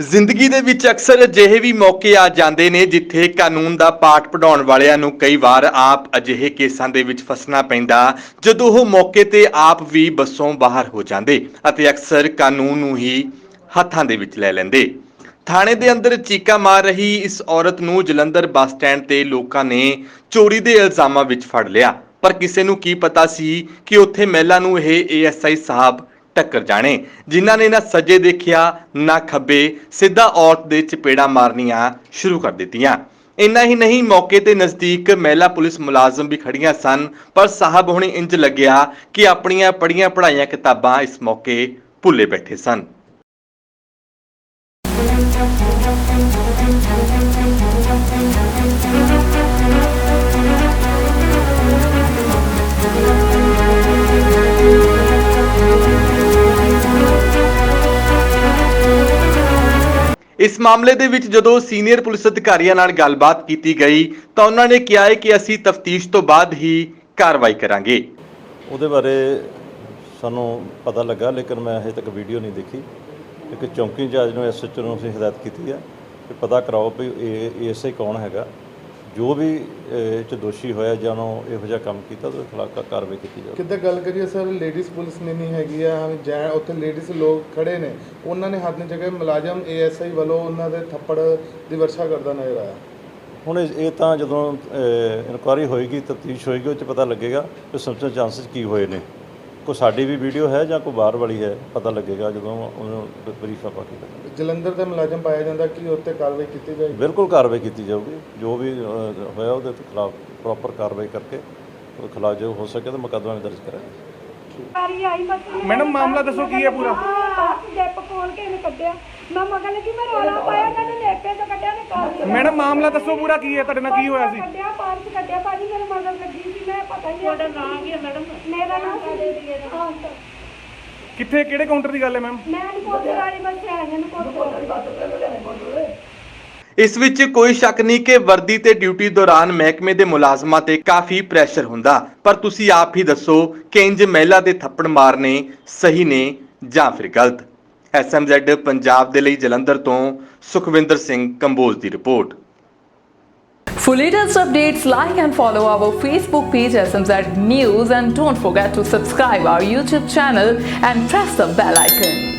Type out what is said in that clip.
ਜ਼ਿੰਦਗੀ ਦੇ ਵਿੱਚ ਅਕਸਰ ਅਜਿਹੇ ਵੀ ਮੌਕੇ ਆ ਜਾਂਦੇ ਨੇ ਜਿੱਥੇ ਕਾਨੂੰਨ ਦਾ ਪਾਠ ਪੜਾਉਣ ਵਾਲਿਆਂ ਨੂੰ ਕਈ ਵਾਰ ਆਪ ਅਜਿਹੇ ਕੇਸਾਂ ਦੇ ਵਿੱਚ ਫਸਣਾ ਪੈਂਦਾ, ਜਦੋਂ ਉਹ ਮੌਕੇ ਤੇ ਆਪ ਵੀ ਬੱਸੋਂ ਬਾਹਰ ਹੋ ਜਾਂਦੇ ਅਤੇ ਅਕਸਰ ਕਾਨੂੰਨ ਨੂੰ ਹੀ ਹੱਥਾਂ ਦੇ ਵਿੱਚ ਲੈ ਲੈਂਦੇ। ਥਾਣੇ ਦੇ ਅੰਦਰ ਚੀਕਾ ਮਾਰ ਰਹੀ ਇਸ ਔਰਤ ਨੂੰ ਜਲੰਧਰ ਬੱਸ ਸਟੈਂਡ ਤੇ ਲੋਕਾਂ ਨੇ ਚੋਰੀ ਦੇ ਇਲਜ਼ਾਮਾਂ ਵਿੱਚ ਫੜ ਲਿਆ। ਪਰ ਕਿਸੇ ਨੂੰ ਕੀ ਪਤਾ ਸੀ ਕਿ ਉੱਥੇ ਮਹਿਲਾ ਨੂੰ ਇਹ ਏਐਸਆਈ ਸਾਹਿਬ ਟੱਕਰ ਜਾਣੇ। ਜਿਨ੍ਹਾਂ ਨੇ ਨਾ ਸੱਜੇ ਦੇਖਿਆ, ਨਾ ਖੱਬੇ, ਸਿੱਧਾ ਔਰਤ ਦੇ ਚਪੇੜਾ ਮਾਰਨੀਆਂ ਸ਼ੁਰੂ ਕਰ ਦਿੱਤੀਆਂ। ਇੰਨਾ ਹੀ ਨਹੀਂ, ਮੌਕੇ ਤੇ ਨਜ਼ਦੀਕ ਮਹਿਲਾ ਪੁਲਿਸ ਮੁਲਾਜ਼ਮ ਵੀ ਖੜੀਆਂ ਸਨ, ਪਰ ਸਾਹਿਬ ਹੁਣੇ ਇੰਜ ਲੱਗਿਆ ਕਿ ਆਪਣੀਆਂ ਪੜੀਆਂ ਪੜਾਈਆਂ ਕਿਤਾਬਾਂ ਇਸ ਮੌਕੇ ਭੁੱਲੇ ਬੈਠੇ ਸਨ। ਇਸ ਮਾਮਲੇ ਦੇ ਵਿੱਚ ਜਦੋਂ ਸੀਨੀਅਰ ਪੁਲਿਸ ਅਧਿਕਾਰੀਆਂ ਨਾਲ ਗੱਲਬਾਤ ਕੀਤੀ ਗਈ, ਤਾਂ ਉਹਨਾਂ ਨੇ ਕਿਹਾ ਹੈ ਕਿ ਅਸੀਂ ਤਫਤੀਸ਼ ਤੋਂ ਬਾਅਦ ਹੀ ਕਾਰਵਾਈ ਕਰਾਂਗੇ। ਉਹਦੇ ਬਾਰੇ ਸਾਨੂੰ ਪਤਾ ਲੱਗਾ, ਲੇਕਿਨ ਮੈਂ ਅਜੇ ਤੱਕ ਵੀਡੀਓ ਨਹੀਂ ਦੇਖੀ। ਇੱਕ ਚੌਂਕੀ ਇੰਚਾਰਜ ਨੂੰ ਐਸਐਚਓ ਨੂੰ ਅਸੀਂ ਹਦਾਇਤ ਕੀਤੀ ਆ ਕਿ ਪਤਾ ਕਰਾਓ ਵੀ ਇਹ ਐਸਆਈ ਕੌਣ ਹੈਗਾ। ਜੋ ਵੀ ਇਹ 'ਚ ਦੋਸ਼ੀ ਹੋਇਆ ਜਾਂ ਉਹਨੂੰ ਇਹੋ ਜਿਹਾ ਕੰਮ ਕੀਤਾ ਉਹਦੇ ਖਿਲਾਫ ਕਾ- ਕਾਰਵਾਈ ਕੀਤੀ ਜਾਵੇ ਕਿੱਦਾਂ ਗੱਲ ਕਰੀਏ ਸਰ ਲੇਡੀਜ਼ ਪੁਲਿਸ ਨੇ ਨਹੀਂ ਹੈਗੀ ਆ ਜੈ ਉੱਥੇ ਲੇਡੀਜ਼ ਲੋਕ ਖੜੇ ਨੇ ਉਹਨਾਂ ਨੇ ਹੱਥ ਦੀ ਜਗ੍ਹਾ ਮੁਲਾਜ਼ਮ ਏਐਸਆਈ ਵੱਲੋਂ ਉਹਨਾਂ ਦੇ ਥੱਪੜ ਦੀ ਵਰਸ਼ਾ ਕਰਦਾ ਨਜ਼ਰ ਆਇਆ। ਹੁਣ ਇਹ ਇਹ ਤਾਂ ਜਦੋਂ ਇਨਕੁਆਰੀ ਹੋਏਗੀ ਤਫਤੀਸ਼ ਹੋਏਗੀ ਉਹ 'ਚ ਪਤਾ ਲੱਗੇਗਾ ਕਿ ਸਬਸਟੈਂਸ ਚਾਂਸਸ ਕੀ ਹੋਏ ਨੇ। ਕੋਈ ਸਾਡੀ ਵੀ ਵੀਡੀਓ ਹੈ ਜਾਂ ਕੋਈ ਬਾਹਰ ਵਾਲੀ ਹੈ ਪਤਾ ਲੱਗੇਗਾ ਜਦੋਂ ਉਹਨੂੰ ਬਰੀਫ ਆਪਾਂ ਕੀਤਾ ਜਲੰਧਰ ਦਾ ਮੁਲਾਜ਼ਮ ਪਾਇਆ ਜਾਂਦਾ ਕਿ ਉੱਤੇ ਕਾਰਵਾਈ ਕੀਤੀ ਜਾਏਗੀ ਬਿਲਕੁਲ ਕਾਰਵਾਈ ਕੀਤੀ ਜਾਊਗੀ ਜੋ ਵੀ ਅ, ਹੋਇਆ ਉਹਦੇ ਖਿਲਾਫ ਪ੍ਰੋਪਰ ਕਾਰਵਾਈ ਕਰਕੇ ਉਹਦੇ ਖਿਲਾਫ ਜੋ ਹੋ ਸਕੇ ਤਾਂ ਮੁਕੱਦਮਾ ਵੀ ਦਰਜ ਕਰਾਂਗੇ ਆਈ ਮੈਡਮ, ਮਾਮਲਾ ਦੱਸੋ ਕੀ ਹੈ ਪੂਰਾ? ਜੈਪ ਖੋਲ ਕੇ ਇਹਨੇ ਕੱਢਿਆ ਮੈਂ ਮਗਰ ਲੱਗੀ ਮੈਂ ਰੋਲਾ ਪਾਇਆ ਕਹਿੰਦੇ ਲੇਪੇ ਤੋਂ ਕੱਢਿਆ ਨੇ ਕਾਰ ਮੈਡਮ ਮਾਮਲਾ ਦੱਸੋ ਪੂਰਾ ਕੀ ਹੈ? ਤੁਹਾਡੇ ਨਾਲ ਕੀ ਹੋਇਆ ਸੀ? ਕੱਢਿਆ ਪਾਰਸ ਕੱਢਿਆ ਭਾਜੀ ਮੇਰੇ ਮਗਰ ਲੱਗੀ ਸੀ ਮੈਂ ਪਤਾ ਹੀ ਨਹੀਂ ਤੁਹਾਡਾ ਨਾਮ ਕੀ ਹੈ ਮੈਡਮ? ਮੇਰਾ ਨਾਮ ਸੀ ਹਾਂ ਸਰ। ਕਿੱਥੇ ਕਿਹੜੇ ਕਾਊਂਟਰ ਦੀ ਗੱਲ ਹੈ ਮੈਮ? ਮੈਂ ਨਕੋਦਰ ਵਾਲੀ ਬੱਸ ਆਈ ਹਾਂ ਨਕੋਦਰ ਇਸ ਵਿੱਚ ਕੋਈ ਸ਼ੱਕ ਨਹੀਂ ਕਿ ਵਰਦੀ ਤੇ ਡਿਊਟੀ ਦੌਰਾਨ ਮਹਿਕਮੇ ਦੇ ਮੁਲਾਜ਼ਮਾਂ ਤੇ ਕਾਫੀ ਪ੍ਰੈਸ਼ਰ ਹੁੰਦਾ ਪਰ ਤੁਸੀਂ ਆਪ ਹੀ ਦੱਸੋ ਕਿ ਇੰਜ ਮਹਿਲਾ ਦੇ ਥੱਪੜ ਮਾਰਨੇ ਸਹੀ ਨੇ ਜਾਂ ਫਿਰ ਗਲਤ? ਐਸਐਮਜ਼ੈਡ ਪੰਜਾਬ ਦੇ ਲਈ ਜਲੰਧਰ ਤੋਂ ਸੁਖਵਿੰਦਰ ਸਿੰਘ ਕੰਬੋਜ ਦੀ report For latest updates, like and follow our Facebook page SMZ News and don't forget to subscribe our YouTube channel and press the bell icon.